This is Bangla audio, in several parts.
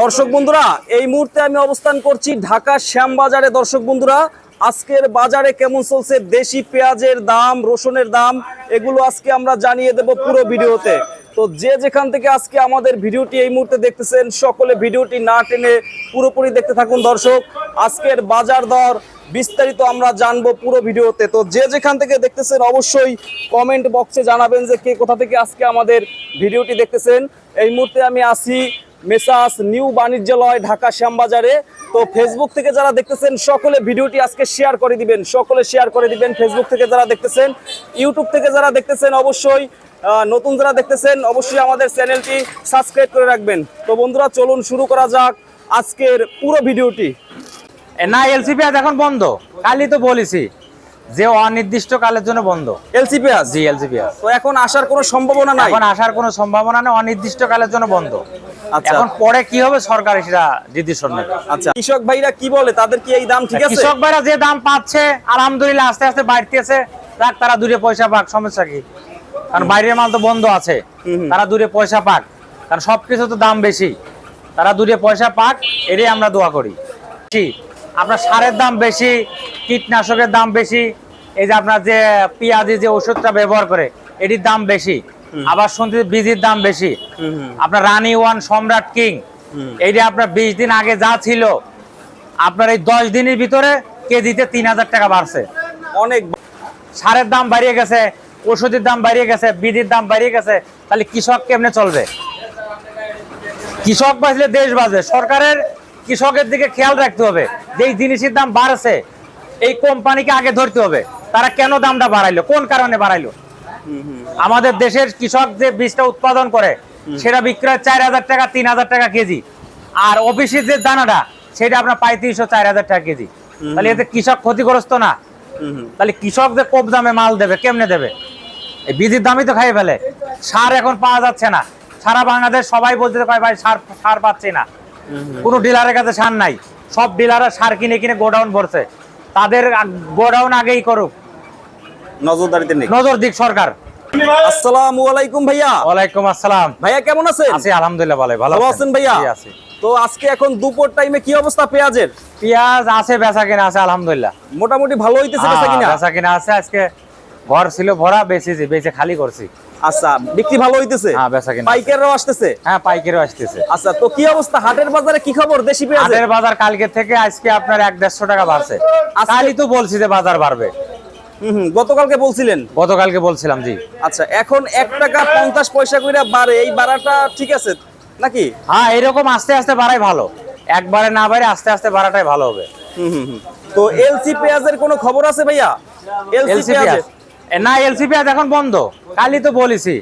দর্শক বন্ধুরা, এই মুহূর্তে আমি অবস্থান করছি ঢাকা শ্যামবাজারে। দর্শক বন্ধুরা, আজকের বাজারে কেমন চলছে? দেশি পেঁয়াজের দাম, রসুনের দাম, এগুলো আজকে আমরা জানিয়ে দেব পুরো ভিডিওতে। তো যে যেখান থেকে আজকে আমাদের ভিডিওটি এই মুহূর্তে দেখতেছেন, সকলে ভিডিওটি না টেনে পুরোপুরি দেখতে থাকুন দর্শক। আজকের বাজার দর বিস্তারিত আমরা জানব পুরো ভিডিওতে। তো যে যেখান থেকে দেখতেছেন, অবশ্যই কমেন্ট বক্সে জানাবেন যে কে কোথা থেকে আজকে আমাদের ভিডিওটি দেখতেছেন। এই মুহূর্তে আমি আসি মেসাস নিউ বাণিজ্যালয়, ঢাকা শ্যামবাজারে। তো ফেসবুক থেকে যারা দেখতেছেন, সকলে ভিডিওটি আজকে শেয়ার করে দিবেন। সকলে শেয়ার করে দিবেন ফেসবুক থেকে যারা দেখতেছেন। ইউটিউব থেকে যারা দেখতেছেন, অবশ্যই নতুন যারা দেখতেছেন, অবশ্যই আমাদের চ্যানেলটি সাবস্ক্রাইব করে রাখবেন। তো বন্ধুরা, চলুন শুরু করা যাক আজকের পুরো ভিডিওটি। না এলসি পেঁয়াজ এখন বন্ধ। কালই তো বলেছি। যে অনির্দিষ্ট কালের জন্য বন্ধ। এলসি পেঁয়াজ জি এলসি পেঁয়াজ তো এখন আসার কোনো সম্ভাবনা নাই? এখন আসার কোনো সম্ভাবনা নেই অনির্দিষ্ট কালের জন্য বন্ধ। আচ্ছা। এখন পরে কি হবে সরকার সেটা ডিসিশন নেবে। আচ্ছা কৃষক ভাইরা কি বলে? তাদের কি এই দাম ঠিক আছে? কৃষক ভাইরা যে দাম পাচ্ছে আলহামদুলিল্লাহ আস্তে আস্তে বাড়তেছে। যাক তারা দূরে পয়সা পাক সমস্যা কি? কারণ বাইরের মাল তো বন্ধ আছে। তারা দূরে পয়সা পাক। কারণ সবকিছু তো দাম বেশি। তারা দূরে পয়সা পাক এটাই আমরা দোয়া করি। কি আপনার সারের দাম বেশি কীটনাশকের দাম বেশি এই যে আপনার যে পেঁয়াজি যে ওষুধটা ব্যবহার করে এটির দাম বেশি। আবার শুনতে বীজের দাম বেশি। আপনার রানী ওয়ান সম্রাট কিং। এইটা আপনার বিশ দিন আগে যা ছিল আপনার এই দশ দিনের ভিতরে কেজিতে তিন হাজার টাকা বাড়ছে। অনেক সারের দাম বাড়িয়ে গেছে ওষুধের দাম বাড়িয়ে গেছে বিধির দাম বাড়িয়ে গেছে তাহলে কৃষক কেমনে চলবে? কৃষক বাঁচলে দেশ বাঁচবে। সরকারের কৃষকের দিকে খেয়াল রাখতে হবে। যে জিনিসের দাম বাড়ছে, এই কোম্পানিকে আগে ধরতে হবে। তারা কেন দামটা বাড়াইলো? কোন কারণে বাড়াইলো? আমাদের দেশের কৃষক যে বীজটা উৎপাদন করে, সেটা বিক্রয় চার হাজার টাকা, তিন হাজার টাকা কেজি। আর অফিসের যে দানাটা, সেটা আপনার পঁয়ত্রিশশো, চার হাজার টাকা কেজি। তাহলে এতে কৃষক ক্ষতিগ্রস্ত না। তাহলে কৃষক যে কম দামে মাল দেবে, কেমনে দেবে? এই বীজের দামই তো খাইয়ে ফেলে। সার এখন পাওয়া যাচ্ছে না। সারা বাংলাদেশ সবাই বলতে কয় ভাই, সার সার পাচ্ছি না। কোনো ডিলারের কাছে সার নাই। সব ডিলাররা সার কিনে কিনে গোডাউন ভরছে। তাদের গোডাউন আগেই করুক। নজরদারিতে নেই। নজর দিক সরকার। আসসালামু আলাইকুম ভাইয়া। ওয়ালাইকুম আসসালাম। ভাইয়া কেমন আছেন? আছি আলহামদুলিল্লাহ ভালো ভালো আছেন ভাইয়া? আছি। তো আজকে এখন দুপুর টাইমে কি অবস্থা পেঁয়াজের? পেঁয়াজ আছে বেচা কিনা আছে আলহামদুলিল্লাহ। মোটামুটি ভালো হইতেছে বেচা হ্যাঁ, কিনা? বেচা কিনা আছে আজকে ঘর ছিল ভরা বেচেছি বেচে খালি করছি। আচ্ছা বিক্রি ভালো হইতেছে? হ্যাঁ, বেচা কিনা। পাইকাররাও আসতেছে? হ্যাঁ পাইকারিও আসতেছে। আচ্ছা তো কি অবস্থা? হাটের বাজারে কি খবর? দেশি পেঁয়াজের? হাটের বাজার কালকে থেকে আজকে আপনার এক দেড়শো টাকা বাড়ছে। কালই তো বলছি যে বাজার বাড়বে। হুম গতকালকে বলছিলেন? গতকালকে বলছিলাম জি। আচ্ছা এখন এক টাকা পঞ্চাশ পয়সা করে বাড়ে এই বাড়াটা ঠিক আছে নাকি? হ্যাঁ এরকম আস্তে আস্তে বাড়াই ভালো। একবারে না বাড়ে আস্তে আস্তে বাড়াটাই ভালো হবে। হুম হুম। তো এলসি পেঁয়াজের কোনো খবর আছে ভাইয়া? এলসি পেঁয়াজ। না এলসি পেঁয়াজ এখন বন্ধ। কালই তো বলেছি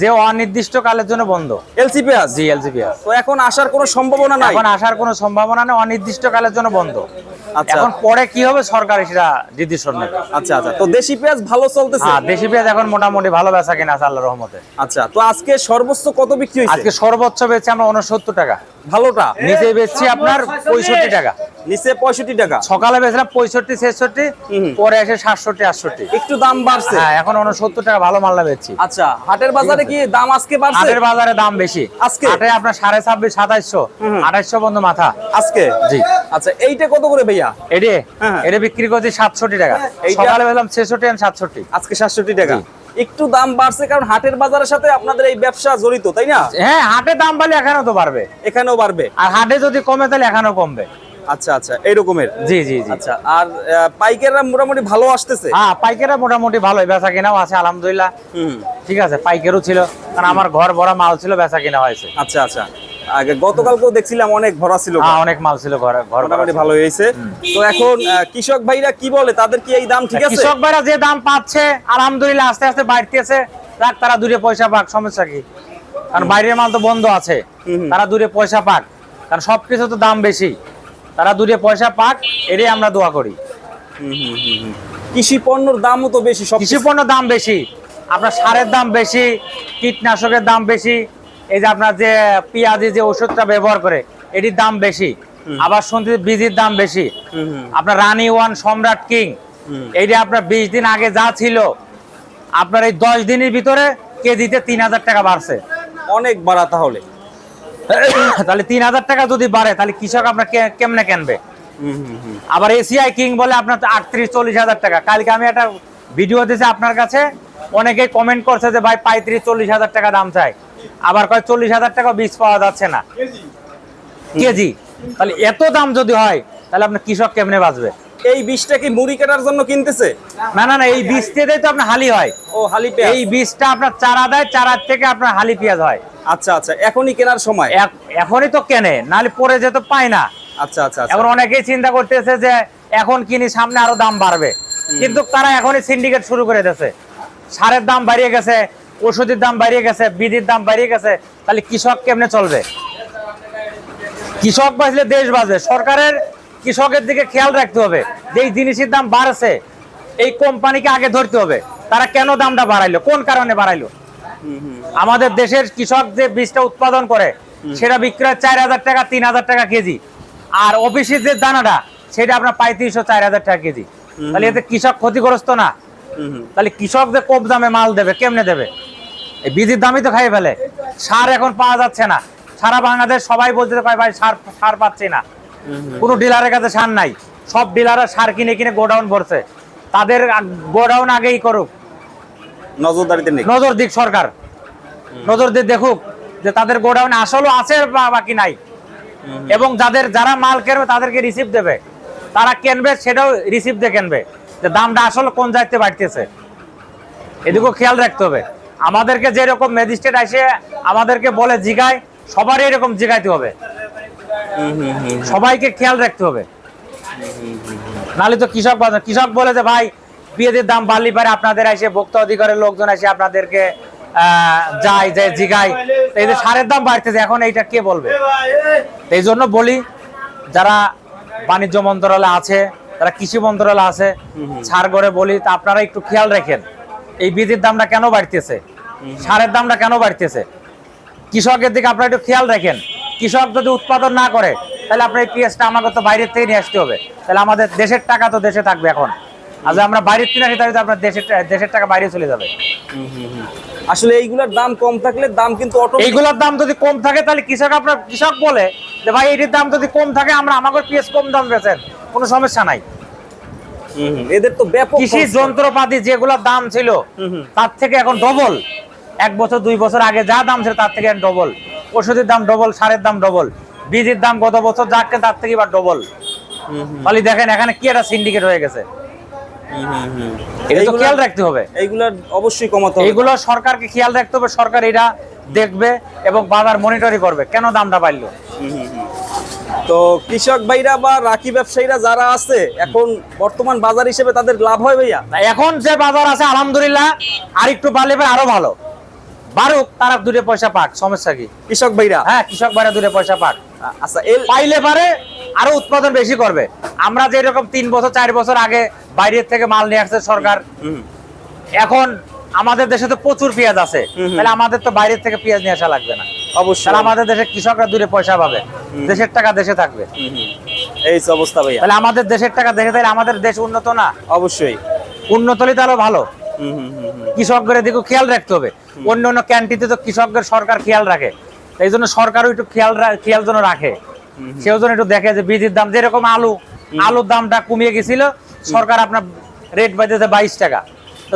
যে অনির্দিষ্ট কালের জন্য বন্ধ। এলসি পেঁয়াজ জি এলসি পেঁয়াজ তো এখন আসার কোনো সম্ভাবনা নাই? এখন আসার কোনো সম্ভাবনা নেই অনির্দিষ্ট কালের জন্য বন্ধ। এখন পরে কি হবে সরকার সেটা ডিসিশন নেবে। আচ্ছা আচ্ছা। তো দেশি পেঁয়াজ ভালো চলতেছে? হ্যাঁ দেশি পেঁয়াজ এখন মোটামুটি ভালো বেচা কিনা আছে আল্লাহর রহমতে। আচ্ছা তো আজকে সর্বোচ্চ কত বিক্রি হয়েছে? আজকে সর্বোচ্চ বেচছি আমরা উনসত্তর টাকা। ভালোটা? নিচে বেচছি আপনার পঁয়ষট্টি টাকা। নিচে পঁয়ষট্টি টাকা? সকালে বেচলাম পঁয়ষট্টি ছেষট্টি হুম। পরে এসে সাতষট্টি আটষট্টি। একটু দাম বাড়ছে? হ্যাঁ এখন উনসত্তর টাকা ভালো মাল্লা বেচছি। আচ্ছা হাটের বাজারে কি দাম আজকে বাড়ছে? হাটের বাজারে দাম বেশি। আজকে? হাটে আপনার সাড়ে ছাব্বিশ সাতাইশশো হুম। আঠাইশশো বন্ধ মাথা। আজকে? জি। আচ্ছা এইটা কত করে ভাইয়া? এডে? হ্যাঁ। এটা বিক্রি করছি সাতষট্টি টাকা। সকালে বেচলাম ছেষট্টি আর সাতষট্টি। আজকে সাতষট্টি টাকা। একটু দাম বাড়ছে কারণ হাটের বাজারের সাথে আপনাদের এই ব্যবসা জড়িত তাই না? হ্যাঁ হাটে দাম বাড়লে এখানেও তো বাড়বে। এখানেও বাড়বে। আর হাটে যদি কমে তাহলে এখানেও কমবে। আচ্ছা আচ্ছা জি জি জি। আচ্ছা আর পাইকাররা মোটামুটি ভালো আসতেছে? হ্যাঁ পাইকাররা মোটামুটি ভালোই বেচা কেনাও আছে আলহামদুলিল্লাহ। ঠিক আছে পাইকারও ছিল কারণ আমার ঘর ভরা মাল ছিল বেচা কেনা হয়েছে। আচ্ছা আচ্ছা। আগে গতকালকেও দেখছিলাম অনেক ভরা ছিল হ্যাঁ অনেক মাল ছিল ঘরে মোটামুটি ভালো হয়েছে। তো এখন কৃষক ভাইরা কি বলে? তাদের কি এই দাম ঠিক আছে? কৃষক ভাইরা যে দাম পাচ্ছে আলহামদুলিল্লাহ আস্তে আস্তে বাড়তেছে। যাক তারা দূরে পয়সা পাক সমস্যা কি? কারণ বাইরের মাল তো বন্ধ আছে। তারা দূরে পয়সা পাক। কারণ সবকিছু তো দাম বেশি। তারা দূরে পয়সা পাক এটাই আমরা দোয়া করি। কৃষি পণ্যর দামও তো বেশি সব কৃষি পণ্য দাম বেশি। আপনার সারের দাম বেশি কীটনাশকের দাম বেশি। এই যে আপনার যে পেঁয়াজি যে ওষুধটা ব্যবহার করে এটির দাম বেশি। আবার শুনতে বীজের দাম বেশি। আপনার রানী ওয়ান সম্রাট কিং এইটা আপনার বিশ দিন আগে যা ছিল আপনার এই দশ দিনের ভিতরে কেজিতে তিন হাজার টাকা বাড়ছে। অনেক বাড়া তাহলে। তাহলে তিন হাজার টাকা যদি বাড়ে তাহলে কৃষক আপনার কেমনে কেনবে? আবার এসিআই কিং বলে আপনার আটত্রিশ চল্লিশ হাজার টাকা। কালকে আমি একটা ভিডিও দিয়েছি আপনার কাছে অনেকেই কমেন্ট করছে যে ভাই পঁয়ত্রিশ চল্লিশ হাজার টাকা দাম চাই। আবার কয় চল্লিশ হাজার টাকা বীজ পাওয়া যাচ্ছে না। কেজি। তাহলে এত দাম যদি হয় তাহলে আপনার কৃষক কেমনে বাঁচবে? এই বীজটা কি মুড়ি কাটার জন্য কিনতেছে? না না না এই বীজ দিয়ে তো আপনার হালি হয়। ও হালি পেঁয়াজ। এই বীজটা আপনার চারা দেয় চারার থেকে আপনার হালি পেঁয়াজ হয়। আচ্ছা আচ্ছা এখনই কেনার সময়? এখনই তো কেনে নাহলে পরে যেতে পায় না। আচ্ছা আচ্ছা আচ্ছা। এখন অনেকেই চিন্তা করতেছে যে এখন কিনি সামনে আরও দাম বাড়বে। কিন্তু তারা এখনই সিন্ডিকেট শুরু করে দিয়েছে। সারের দাম বাড়িয়ে গেছে ওষুধের দাম বাড়িয়ে গেছে, বিধির দাম বাড়িয়ে গেছে, তাহলে কৃষক কেমনে চলবে? কৃষক বাঁচলে দেশ বাঁচবে। সরকারের কৃষকের দিকে খেয়াল রাখতে হবে। যে এই জিনিসের দাম বাড়ছে, এই কোম্পানিকে আগে ধরতে হবে। তারা কেন দামটা বাড়াইলো? কোন কারণে বাড়াইলো? আমাদের দেশের কৃষক যে বীজটা উৎপাদন করে, সেটা বিক্রয় চার হাজার টাকা, তিন হাজার টাকা কেজি। আর অফিসের যে দানাটা, সেটা আপনার পঁয়ত্রিশশো, চার হাজার টাকা কেজি। তাহলে এতে কৃষক ক্ষতিগ্রস্ত না। তাহলে কৃষকদের কম দামে মাল দেবে কেমনে দেবে? এই বীজের দামই তো খাই ফেলে। সার এখন পাওয়া যাচ্ছে না। সারা বাংলাদেশ সবাই বলতে পারে ভাই সার সার পাচ্ছি না। কোনো ডিলারের কাছে সার নাই। সব ডিলাররা সার কিনে কিনে গোডাউন ভরছে। তাদের গোডাউন আগেই করুক। নজরদারিতে নজর দিক সরকার। নজর দিয়ে দেখুক যে তাদের গোডাউন আসলও আছে বা বাকি নাই। এবং যাদের যারা মাল কেনবে তাদেরকে রিসিভ দেবে। তারা কেনবে সেটাও রিসিভ দিয়ে কেনবে। দামটা আসলে কোন জায়গাতে বাড়তেছে? এদিকেও খেয়াল রাখতে হবে। আমাদেরকে যেরকম ম্যাজিস্ট্রেট আসে আমাদেরকে বলে জিগায় সবারই এরকম জিগাইতে হবে। সবাইকে খেয়াল রাখতে হবে। নাহলে তো কৃষক বাজার কৃষক বলে যে ভাই বিয়েদের দাম বাড়লি পারে আপনাদের এসে ভোক্তা অধিকারের লোকজন এসে আপনাদেরকে যায় যে জিগায়। এই যে সারের দাম বাড়তেছে এখন এইটা কে বলবে? এই জন্য বলি যারা বাণিজ্য মন্ত্রণালয় আছে যারা কৃষি মন্ত্রণালয় আছে ছাড় করে বলি তা আপনারা একটু খেয়াল রাখেন। এই বীজের দামটা কেন বাড়তেছে? সারের দামটা কেন বাড়তেছে? কৃষকের দিকে আপনারা একটু খেয়াল রাখেন। কৃষক যদি উৎপাদন না করে তাহলে আপনার এই পেঁয়াজটা আমাকে তো বাইরের থেকে নিয়ে আসতে হবে। তাহলে আমাদের দেশের টাকা তো দেশে থাকবে এখন। যদি আমরা বাইরের থেকে আসি তাহলে আপনার দেশের দেশের টাকা বাইরে চলে যাবে। আসলে এইগুলোর দাম কম থাকলে দাম কিন্তু অটো এইগুলোর দাম যদি কম থাকে তাহলে কৃষক আপনার কৃষক বলে যে ভাই এটির দাম যদি কম থাকে আমরা আমাকে পেঁয়াজ কম দাম বেচেন। কোনো সমস্যা নাই। এদের তো ব্যাপক কৃষি যন্ত্রপাতি যেগুলোর দাম ছিল। তার থেকে এখন ডবল এক বছর দুই বছর আগে যা দাম ছিল তার থেকে ডবল ওষুধের দাম ডবল সারের দাম ডবল বীজের দাম গত বছর যা কেন তার থেকে এবার ডবল হুম, হুম, দেখেন এখানে কি একটা সিন্ডিকেট হয়ে গেছে। এটা তো খেয়াল রাখতে হবে। এইগুলার অবশ্যই কমাতে হবে। এইগুলো সরকারকে খেয়াল রাখতে হবে সরকার এটা দেখবে এবং বাজার মনিটরি করবে কেন দামটা বাড়লো। তো কৃষক ভাইরা বা রাখি ব্যবসায়ীরা যারা আছে এখন বর্তমান বাজার হিসেবে তাদের লাভ হয় ভাইয়া? এখন যে বাজার আছে আলহামদুলিল্লাহ আর একটু বাড়লে আরও ভালো। বাড়ুক তারা দূরে পয়সা পাক সমস্যা কি? কৃষক ভাইরা? হ্যাঁ কৃষক বাইরে দূরে পয়সা পাক। আচ্ছা এল পাইলে পারে আরও উৎপাদন বেশি করবে। আমরা যে রকম তিন বছর চার বছর আগে বাইরের থেকে মাল নিয়ে আসছে সরকার এখন আমাদের দেশে তো প্রচুর পেঁয়াজ আছে। তাহলে আমাদের তো বাইরের থেকে পেঁয়াজ নিয়ে আসা লাগবে না। অবশ্যই। তাহলে আমাদের দেশের কৃষকরা দূরে পয়সা পাবে। দেশের টাকা দেশে থাকবে। এই অবস্থা ভাইয়া। তাহলে আমাদের দেশের টাকা দেশে তাহলে আমাদের দেশ উন্নত না? অবশ্যই। উন্নত হলে তাহলে ভালো। কৃষকদের দিকে খেয়াল রাখতে হবে। অন্য অন্য ক্যান্টিতে তো কৃষকদের সরকার খেয়াল রাখে। এই জন্য সরকারও একটু খেয়াল খেয়াল যেন রাখে। সেও যেন একটু দেখে যে বীজের দাম যেরকম আলু। আলুর দামটা কমিয়ে গেছিল। সরকার আপনার রেট বাজেছে বাইশ টাকা।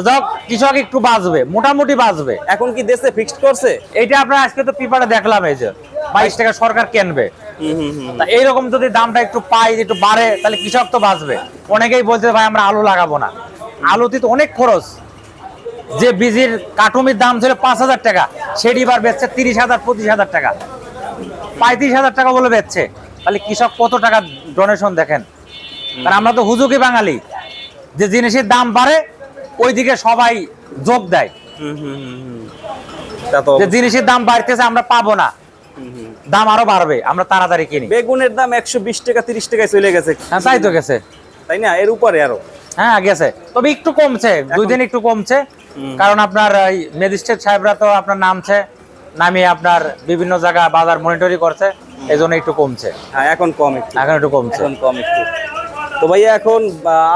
যাক কৃষক একটু বাঁচবে মোটামুটি বাঁচবে। এখন কি দেশে ফিক্সড করছে? এইটা আপনার আজকে তো পেপারে দেখলাম এই যে বাইশ টাকা সরকার কেনবে। এইরকম যদি দামটা একটু পাই একটু বাড়ে তাহলে কৃষক তো বাঁচবে। অনেকেই বলছে ভাই আমরা আলু লাগাবো না। আলুতে তো অনেক খরচ। যে বীজের কাটুমির দাম ছিল পাঁচ হাজার টাকা সেটি এবার বেচছে তিরিশ হাজার পঁচিশ হাজার টাকা। পঁয়ত্রিশ হাজার টাকা বলে বেচছে। তাহলে কৃষক কত টাকা ডোনেশন দেখেন? কারণ আমরা তো হুজুকি বাঙালি। যে জিনিসের দাম বাড়ে ওইদিকে সবাই যোগ দেয়। হুম, হুম, হুম, হুম। তা তো যে জিনিসের দাম বাড়তেছে আমরা পাবো না। দাম আরও বাড়বে আমরা তাড়াতাড়ি কিনি। বেগুনের দাম একশো বিশ টাকা তিরিশ টাকায় চলে গেছে। হ্যাঁ তাই তো গেছে। তাই না? এর উপরে আরও। হ্যাঁ গেছে। তবে একটু কমছে দুই দিন একটু কমছে। কারণ আপনার ম্যাজিস্ট্রেট সাহেবরা তো আপনার নামছে নামিয়ে আপনার বিভিন্ন জায়গা বাজার মনিটরি করছে এই জন্য একটু কমছে। হ্যাঁ এখন কম একটু। এখন একটু কমছে। এখন কম একটু। তো ভাইয়া এখন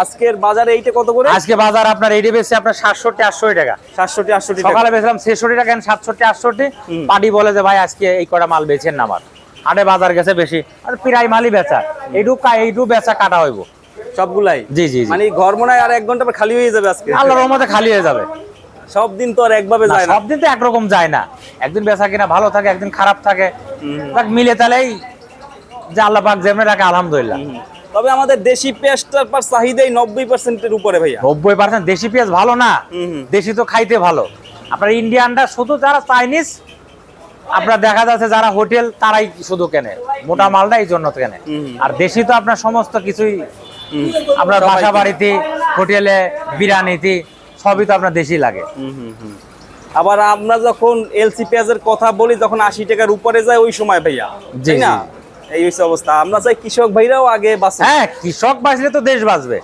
আজকের বাজারে এইটা কত করে? আজকে বাজার আপনার এইটা বেশি আপনার সাতষট্টি আটষট্টি টাকা। সাতষট্টি আটষট্টি টাকা। সকালে বেচলাম ছেষট্টি টাকা সাতষট্টি আটষট্টি। পার্টি বলে যে ভাই আজকে এই কটা মাল বেচেন না আমার। হাটে বাজার গেছে বেশি। আর প্রায় মালই বেচা। এইটু এইটু বেচা কাটা হইব। সবগুলাই? জি জি মানে ঘর মনে হয় আর এক ঘণ্টা খালি হয়ে যাবে আজকে। আল্লাহর রহমতে খালি হয়ে যাবে। সব দিন তো আর একভাবে যায় না। সব দিন তো একরকম যায় না। একদিন বেচা কিনা ভালো থাকে একদিন খারাপ থাকে। মিলে তাহলেই যে আল্লাহ পাক যেমনি রাখে আলহামদুলিল্লাহ। হুম। তবে আমাদের দেশি পেঁয়াজটার পার চাহিদাই নব্বই পার্সেন্টের উপরে ভাইয়া। নব্বই পার্সেন্ট দেশি পেঁয়াজ ভালো না। দেশি তো খাইতে ভালো। আপনার ইন্ডিয়ানটা শুধু যারা চাইনিজ আপনার দেখা যাচ্ছে যারা হোটেল তারাই শুধু কেনে। মোটা মালটা এই জন্য কেনে। আর দেশি তো আপনার সমস্ত কিছুই। আপনার বাসা বাড়িতে হোটেলে বিরিয়ানিতে সবই তো আপনার দেশি লাগে। আবার আমরা যখন এলসি পেঁয়াজের কথা বলি যখন আশি টাকার উপরে যায় ওই সময় ভাইয়া। তাই না? এই হচ্ছে অবস্থা। আমরা চাই কৃষক ভাইরাও আগে বাঁচে হ্যাঁ কৃষক বাঁচলে তো দেশ বাঁচবে।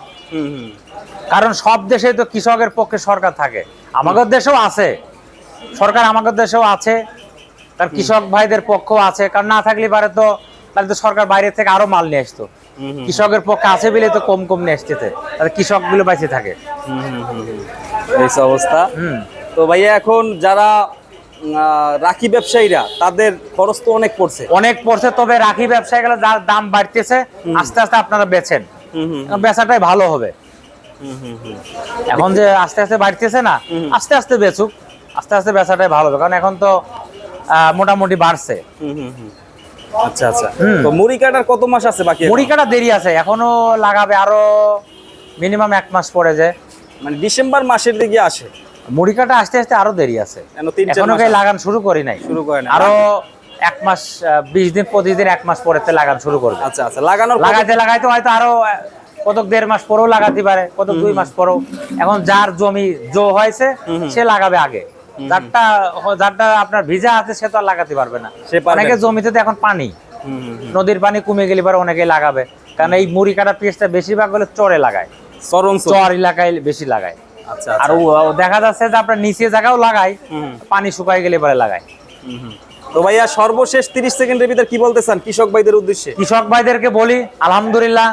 কারণ সব দেশে তো কৃষকের পক্ষে সরকার থাকে। আমাদের দেশেও আছে। সরকার আমাদের দেশেও আছে। তার কৃষক ভাইদের পক্ষ আছে। কারণ না থাকলে পারে তো তাহলে তো সরকার বাইরে থেকে আরও মাল নিয়ে আসতো। কৃষকের পক্ষে আছে বলে তো কম কম নিয়ে আসতেছে। তাহলে কৃষকগুলো বেঁচে থাকে। এই অবস্থা। হুম। তো ভাইয়া এখন যারা রাখি ব্যবসায়ীরা তাদের খরচ তো অনেক পড়ছে। অনেক পড়ছে তবে রাখি ব্যবসায় গেলে যার দাম বাড়তেছে আস্তে আস্তে আপনারা বেচেন হুম বেচাটাই ভালো হবে। হুম হুম হুম। এখন যে আস্তে আস্তে বাড়তেছে না। আস্তে আস্তে বেচুক আস্তে আস্তে বেচাটাই ভালো হবে। কারণ এখন তো মোটামুটি বাড়ছে। হুম হুম হুম। আচ্ছা আচ্ছা। তো মুড়ি কাটার কত মাস আছে বাকি? মুড়ি কাটা দেরি আছে এখনও লাগাবে আরও মিনিমাম এক মাস পরে যে। মানে ডিসেম্বর মাসের দিকে আসে। মুড়ি কাটা আসতে আসতে আরও দেরি আছে। এখনও আছে। লাগান শুরু করি নাই। শুরু করে না আরও এক মাস বিশ দিন পঁচিশ দিন এক মাস পরে লাগান শুরু করবে। আচ্ছা আচ্ছা লাগানোর কত- লাগাইতে লাগাইতে হয়তো আরও কতক দেড় মাস পরেও লাগাতে পারে কতক দুই মাস পরেও। এখন যার জমি জো হয়েছে। সে লাগাবে আগে। যারটা যারটা আপনার ভিজা আছে সে তো আর লাগাতে পারবে না। অনেকে জমিতে তো এখন পানি। নদীর পানি কমে গেলে পরে অনেকে লাগাবে। কারণ এই মুড়ি কাটা পেঁয়াজটা বেশিরভাগ হলে চরে লাগায়। চর। এলাকায় বেশি লাগায়। আর আচ্ছা। ও- ও দেখা যাচ্ছে যে আপনার নিচে জায়গাও লাগায় হুম। পানি শুকায় গেলে পরে হুম। তো ভাইয়া সর্বশেষ তিরিশ সেকেন্ডের ভিতর কি বলতে চান কৃষক ভাইদের উদ্দেশ্যে? কৃষক ভাইদেরকে বলি আলহামদুলিল্লাহ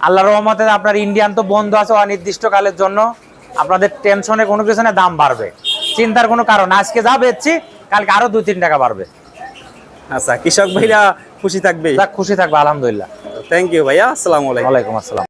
আল্লাহ রহমতে আপনার ইন্ডিয়ান তো বন্ধ আছে অনির্দিষ্টকালের জন্য। আপনাদের টেনশনে কোনো কিছু না দাম বাড়বে। চিন্তার কোনো কারণ আজকে যা বেচছি কালকে আরও দুই তিন টাকা বাড়বে। আচ্ছা কৃষক ভাইরা খুশি থাকবে? খুশি থাকবে আলহামদুলিল্লাহ। থ্যাংক ইউ ভাইয়া আসসালামু আলাইকুম। আসসালাম।